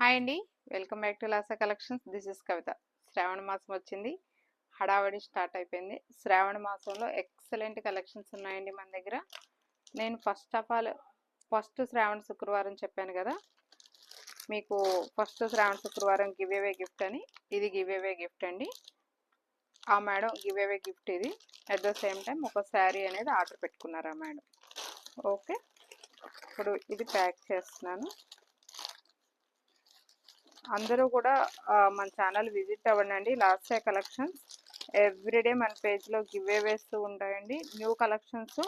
Hi అండి. Welcome back to Lasa collections. This is Kavitha. శ్రావణ మాసం వచ్చింది. హడావడి స్టార్ట్ అయిపోయింది. శ్రావణ మాసంలో ఎక్సలెంట్ కలెక్షన్స్ ఉన్నాయండి మన దగ్గర. నేను ఫస్ట్ ఆఫ్ ఆల్ ఫస్ట్ శ్రావణ శుక్రవారం చెప్పాను కదా. మీకు ఫస్ట్ శ్రావణ శుక్రవారం గివ్ అవే గిఫ్ట్ అని. ఇది గివ్ అవే గిఫ్ట్ అండి. ఆ మేడం గివ్ అవే గిఫ్ట్ ఇది. అట్ ద సేమ్ టైం ఒక శారీ అనేది ఆర్డర్ పెట్టుకున్నారు ఆ మేడం. ఓకే. ఇప్పుడు ఇది ప్యాక్ చేస్తున్నాను. అందరూ కూడా మన ఛానల్ విజిట్ అవ్వండి లాస్ట్ డే కలెక్షన్స్. ఎవ్రీడే మన పేజ్లో గివ్ వేస్తూ ఉంటాయండి. న్యూ కలెక్షన్స్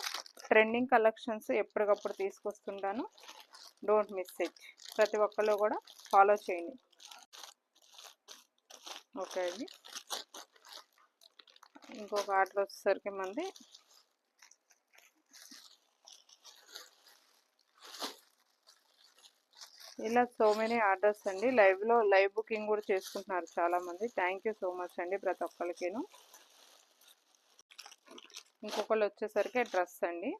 ట్రెండింగ్ కలెక్షన్స్ ఎప్పటికప్పుడు తీసుకొస్తుంటాను. Don't miss it. ప్రతి ఒక్కళ్ళు కూడా ఫాలో చేయండి. ఓకే అండి. ఇంకొక ఆర్డర్ వచ్చేసరికి మంది ఇలా సో మెనీ ఆర్డర్స్ అండి. లైవ్లో లైవ్ బుకింగ్ కూడా చేసుకుంటున్నారు చాలామంది. థ్యాంక్ యూ సో మచ్ అండి ప్రతి ఒక్కరికిను. ఇంకొకళ్ళు వచ్చేసరికి డ్రెస్ అండి.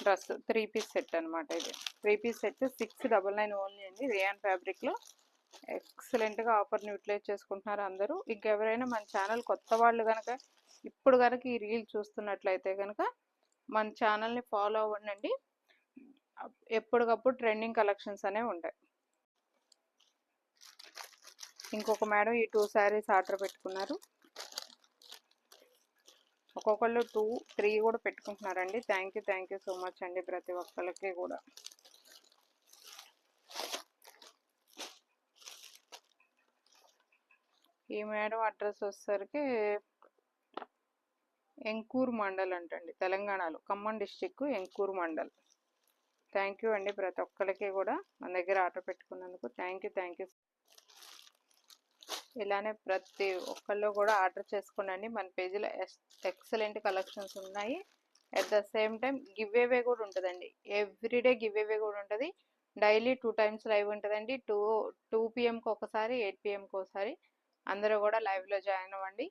డ్రెస్ త్రీ పీస్ సెట్ అనమాట ఇది. Three piece set six double nine only అండి. రియాన్ ఫ్యాబ్రిక్లో ఎక్సలెంట్గా ఆఫర్ని యూటిలైజ్ చేసుకుంటున్నారు అందరూ. ఇంకెవరైనా మన ఛానల్ కొత్త వాళ్ళు కనుక ఇప్పుడు కనుక ఈ రీల్ చూస్తున్నట్లయితే కనుక మన ఛానల్ని ఫాలో అవ్వండి ఎప్పటికప్పుడు ట్రెండింగ్ కలెక్షన్స్ అనేవి ఉంటాయి. ఇంకొక మేడం ఈ టూ శారీస్ ఆర్డర్ పెట్టుకున్నారు. ఒక్కొక్కళ్ళు టూ త్రీ కూడా పెట్టుకుంటున్నారండి. Thank you thank you so much అండి ప్రతి ఒక్కరికి కూడా. ఈ మేడం అడ్రస్ వచ్చేసరికి ఎంకూర్ మండల్ అంటండి తెలంగాణలో. Khammam district Enkoor mandal. Thank you అండి ప్రతి ఒక్కరికి కూడా. మన దగ్గర ఆర్డర్ పెట్టుకున్నందుకు థ్యాంక్ యూ థ్యాంక్ యూ ఇలానే ప్రతి ఒక్కళ్ళు కూడా ఆర్డర్ చేసుకోనండి మన పేజీలో ఎక్సలెంట్ కలెక్షన్స్ ఉన్నాయి. At the same time give away కూడా ఉంటుందండి. ఎవ్రీడే గివ్ అవే కూడా ఉంటుంది. డైలీ టూ టైమ్స్ లైవ్ ఉంటుందండి. టూ టూ పిఎంకి ఒకసారి ఎయిట్ పిఎంకి ఒకసారి అందరూ కూడా లైవ్లో జాయిన్ అవ్వండి.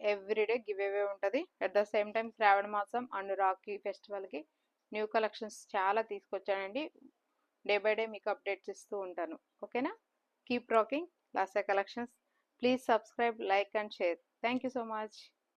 ఎవ్రీడే గివ్ అవే ఉంటుంది. అట్ ద సేమ్ టైం శ్రావణ మాసం అండ్ రాఖీ ఫెస్టివల్కి న్యూ కలెక్షన్స్ చాలా తీసుకొచ్చానండి. డే బై డే మీకు అప్డేట్స్ ఇస్తూ ఉంటాను. ఓకేనా? Keep rocking. Lasa collections. Please subscribe like and share. Thank you so much.